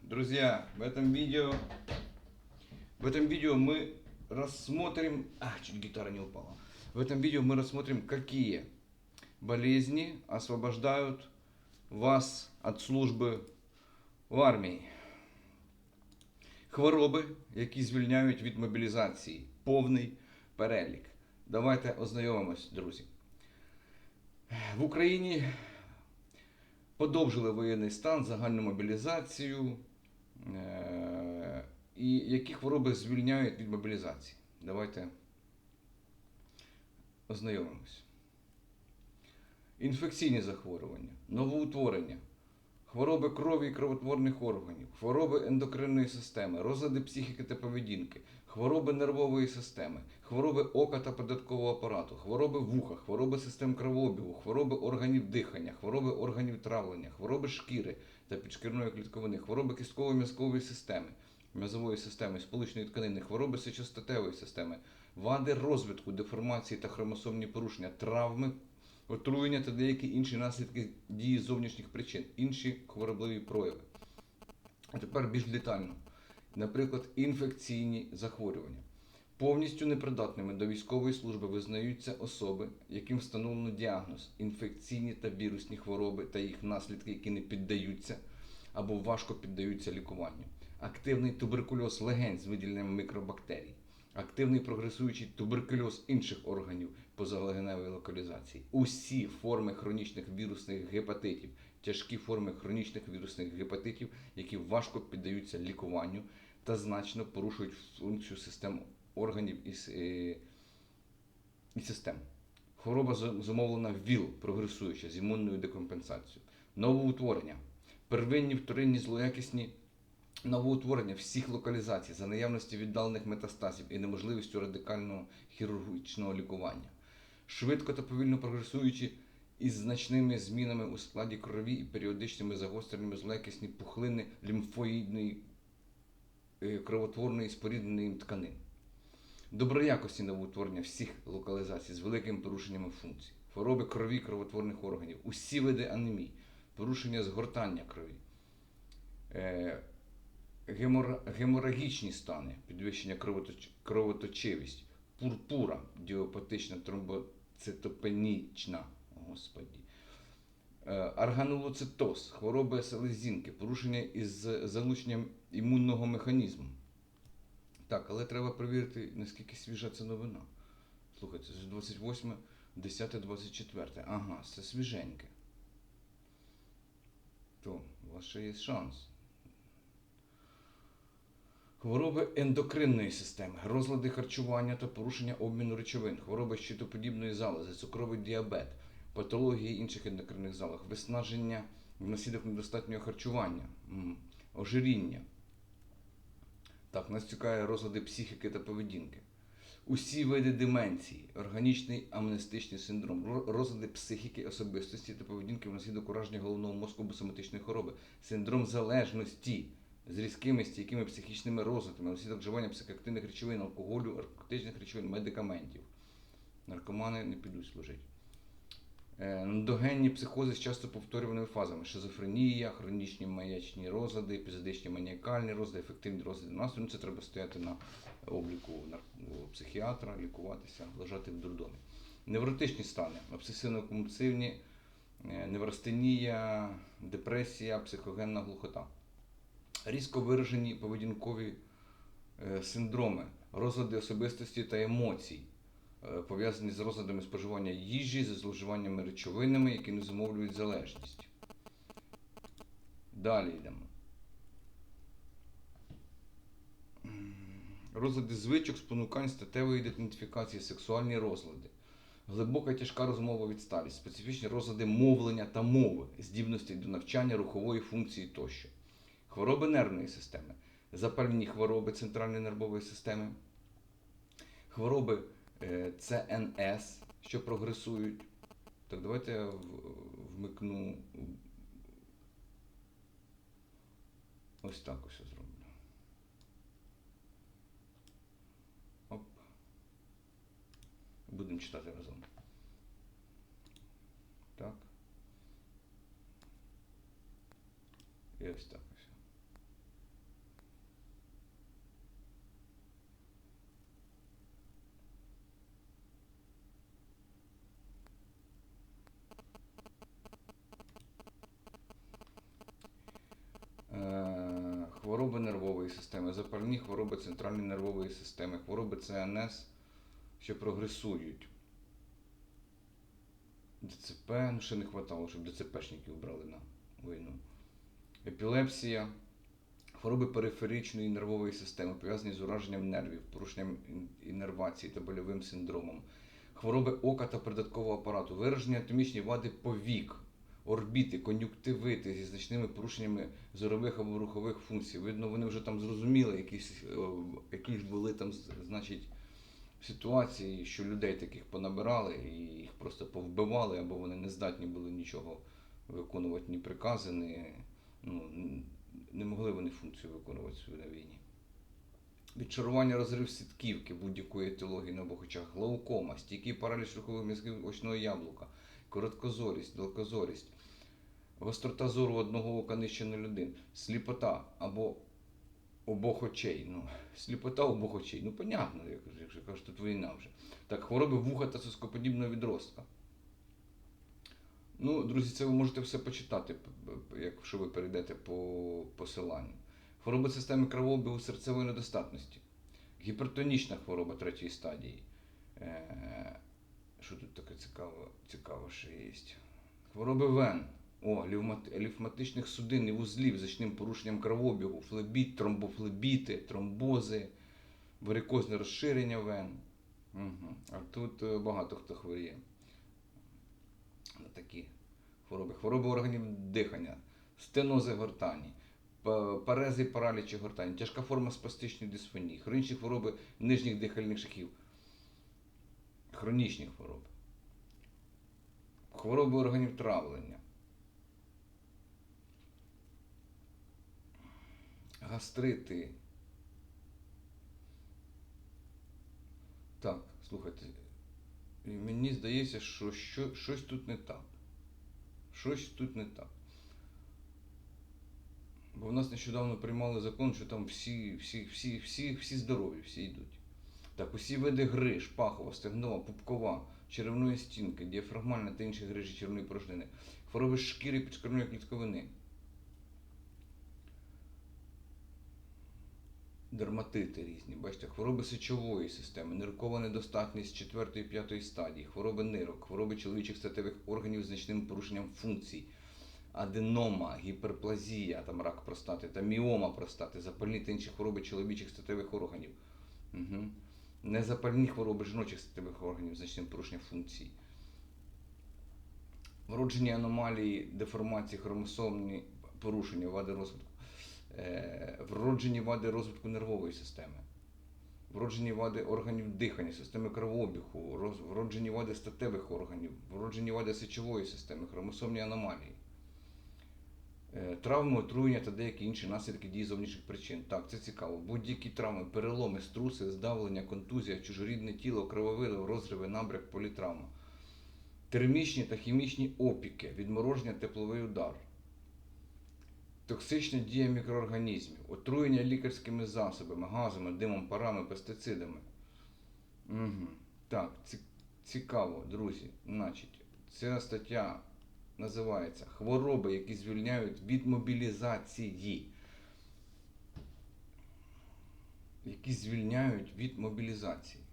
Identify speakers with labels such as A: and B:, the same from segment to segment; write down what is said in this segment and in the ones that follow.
A: друзья, в этом видео, в этом видео мы рассмотрим, а, чуть гитара не упала. В этом видео мы рассмотрим, какие болезни освобождают вас от служби в армії. Хвороби, які звільняють від мобілізації. Повний перелік. Давайте ознайомимось, друзі. В Україні подовжили воєнний стан, загальну мобілізацію. Е, І які хвороби звільняють від мобілізації? Давайте ознайомимось. Інфекційні захворювання, новоутворення, хвороби крові і кровотворних органів, хвороби ендокринної системи, розлади психіки та поведінки, хвороби нервової системи, хвороби ока та податкового апарату, хвороби вуха, хвороби систем кровообігу, хвороби органів дихання, хвороби органів травлення, хвороби шкіри та підшкірної клітковини, хвороби кісткової м'язкової системи, м'язової системи, сполучної тканини, хвороби сечостатевої системи, вади розвитку, деформації та хромосомні порушення, травми, отруєння та деякі інші наслідки дії зовнішніх причин, інші хворобливі прояви. А тепер більш детально. Наприклад, інфекційні захворювання. Повністю непридатними до військової служби визнаються особи, яким встановлено діагноз інфекційні та вірусні хвороби та їх наслідки, які не піддаються або важко піддаються лікуванню. Активний туберкульоз легень з виділенням мікробактерій, активний прогресуючий туберкульоз інших органів позалегеневої локалізації, усі форми хронічних вірусних гепатитів, тяжкі форми хронічних вірусних гепатитів, які важко піддаються лікуванню та значно порушують функцію систем органів і, е, і систем. Хвороба зумовлена ВІЛ, прогресуюча з імунною декомпенсацією, новоутворення, первинні вторинні злоякісні новоутворення всіх локалізацій за наявності віддалених метастазів і неможливістю радикального хірургічного лікування, швидко та повільно прогресуючі із значними змінами у складі крові і періодичними загостреннями злоякісні пухлини лімфоїдної е, кровотворної спорідненої тканин. Доброякості новоутворення всіх локалізацій з великими порушеннями функцій, хвороби крові кровотворних органів, усі види анемії, порушення згортання крові, е, геморагічні стани, підвищення кровоточ- кровоточивість, пурпура, діопатична тромбоцитопенічна, господі, е, арганулоцитоз, хвороби селезінки, порушення із залученням імунного механізму. Так, але треба перевірити, наскільки свіжа ця новина. Слухайте, це 28, 10, 24. Ага, це свіженьке. То, у вас ще є шанс. Хвороби ендокринної системи, розлади харчування та порушення обміну речовин, хвороби щитоподібної залози, цукровий діабет, патології інших ендокринних залог, виснаження внаслідок недостатнього харчування, ожиріння. Так, нас цікаві розлади психіки та поведінки. Усі види деменції, органічний амнестичний синдром, розлади психіки, особистості та поведінки внаслідок ураження головного мозку або соматичної хвороби, синдром залежності з різкими стійкими психічними розладами, внаслідок вживання психоактивних речовин, алкоголю, наркотичних речовин, медикаментів. Наркомани не підуть служити. Е, Ендогенні психози з часто повторюваними фазами: шизофренія, хронічні маячні розлади, епізодичні маніакальні розлади, ефективні розлади настрою. Ну, Це треба стояти на обліку психіатра, лікуватися, лежати в дурдомі. Невротичні стани, обсесивно-компульсивні, е, неврастенія, депресія, психогенна глухота. Різко виражені поведінкові е, синдроми, розлади особистості та емоцій, е, пов'язані з розладами споживання їжі, з зловживаннями речовинами, які не зумовлюють залежність. Далі йдемо. Розлади звичок, спонукань, статевої ідентифікації, сексуальні розлади. Глибока тяжка розмова відсталість, специфічні розлади мовлення та мови, здібності до навчання, рухової функції тощо. Хвороби нервної системи, запальні хвороби центральної нервової системи, хвороби е, ЦНС, що прогресують. Так, давайте я вмикну ось так ось зроблю. Оп. Будемо читати разом. Так. І ось так ось. Нервової системи, запальні хвороби центральної нервової системи, хвороби ЦНС, що прогресують. ДЦП, ну ще не вистачало, щоб ДЦПшників брали на війну. Епілепсія, хвороби периферичної нервової системи, пов'язані з ураженням нервів, порушенням ін- іннервації та больовим синдромом, хвороби ока та придаткового апарату, виражені анатомічні вади повік, орбіти, кон'юктивити зі значними порушеннями зорових або рухових функцій. Видно, вони вже там зрозуміли, якісь, е, які ж були там, значить, ситуації, що людей таких понабирали і їх просто повбивали, або вони не здатні були нічого виконувати, ні прикази, ні, ну, не могли вони функцію виконувати на війні. Відчарування розрив сітківки будь-якої етиології на обох очах, глаукома, стійкий параліч рухових м'язків очного яблука, короткозорість, далекозорість, гострота зору одного ока нижче 0,1, сліпота або обох очей. Ну, сліпота обох очей. Ну, понятно, якщо кажуть, тут війна вже. Так, хвороби вуха та соскоподібного відростка. Ну, друзі, це ви можете все почитати, якщо ви перейдете по посиланню. Хвороби системи кровообігу серцевої недостатності. Гіпертонічна хвороба третьої стадії. Що тут таке цікаве, цікаве ще є? Хвороби вен. О, лімфатичних судин і вузлів значним порушенням кровообігу, флебіт, тромбофлебіти, тромбози, варикозне розширення вен. Угу. А тут е, багато хто хворіє на такі хвороби. Хвороби органів дихання, стенози гортані, па- парези паралічі гортані, тяжка форма спастичної дисфонії, хронічні хвороби нижніх дихальних шляхів, хронічні хвороби, хвороби органів травлення, гастрити. Так, слухайте, мені здається, що, що щось тут не так. Щось тут не так. Бо в нас нещодавно приймали закон, що там всі, всі, всі, всі, всі здорові, всі йдуть. Так, усі види гриж, пахова, стегнова, пупкова, черевної стінки, діафрагмальна та інші грижі черевної порожнини, хвороби шкіри підшкірної клітковини, дерматити різні, бачите, хвороби сечової системи, ниркова недостатність 4-5 стадії, хвороби нирок, хвороби чоловічих статевих органів з значним порушенням функцій, аденома, гіперплазія, там рак простати, та міома простати, запальні та інші хвороби чоловічих статевих органів. Угу. Незапальні хвороби жіночих статевих органів значним порушенням функцій. Вроджені аномалії, деформації, хромосомні порушення, вади розвитку, е, вроджені вади розвитку нервової системи, вроджені вади органів дихання, системи кровообігу, вроджені вади статевих органів, вроджені вади сечової системи, хромосомні аномалії. Е, Травми, отруєння та деякі інші наслідки дії зовнішніх причин. Так, це цікаво. Будь-які травми, переломи, струси, здавлення, контузія, чужорідне тіло, крововилив, розриви, набряк, політравма. Термічні та хімічні опіки, відмороження, тепловий удар. Токсична дія мікроорганізмів, отруєння лікарськими засобами, газами, димом, парами, пестицидами. Угу. Так, цікаво, друзі. Значить, ця стаття називається Хвороби, які звільняють від мобілізації. Які звільняють від мобілізації.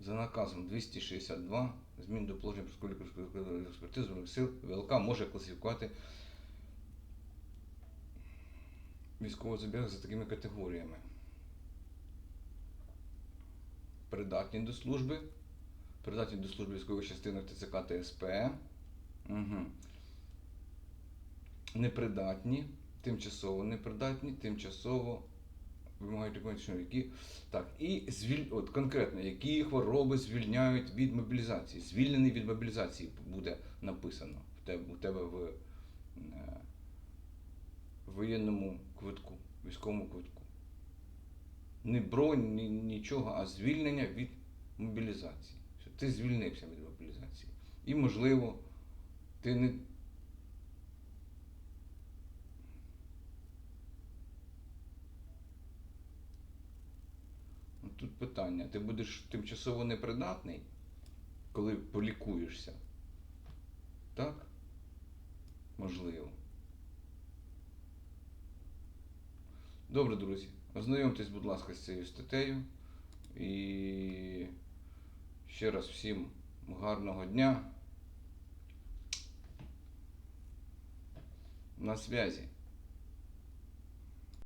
A: За наказом 262 змін до положення про експертизи Збройних сил ВЛК може класифікувати військовозобов'язаних за такими категоріями. Придатні до служби, придатні до служби військових частинах ТЦК та СП. Угу. Непридатні, тимчасово непридатні, тимчасово вимагають економічної, які так, і звіль... от конкретно, які хвороби звільняють від мобілізації. Звільнений від мобілізації буде написано в тебе, у тебе в е, воєнному квитку, військовому квитку. Не бронь, ні, нічого, а звільнення від мобілізації. Ти звільнився від мобілізації. І, можливо, ти не. Ну, Тут питання: ти будеш тимчасово непридатний, коли полікуєшся? Так? Можливо. Добре, друзі, ознайомтесь, будь ласка, з цією статтею. І ще раз всім гарного дня. На связі.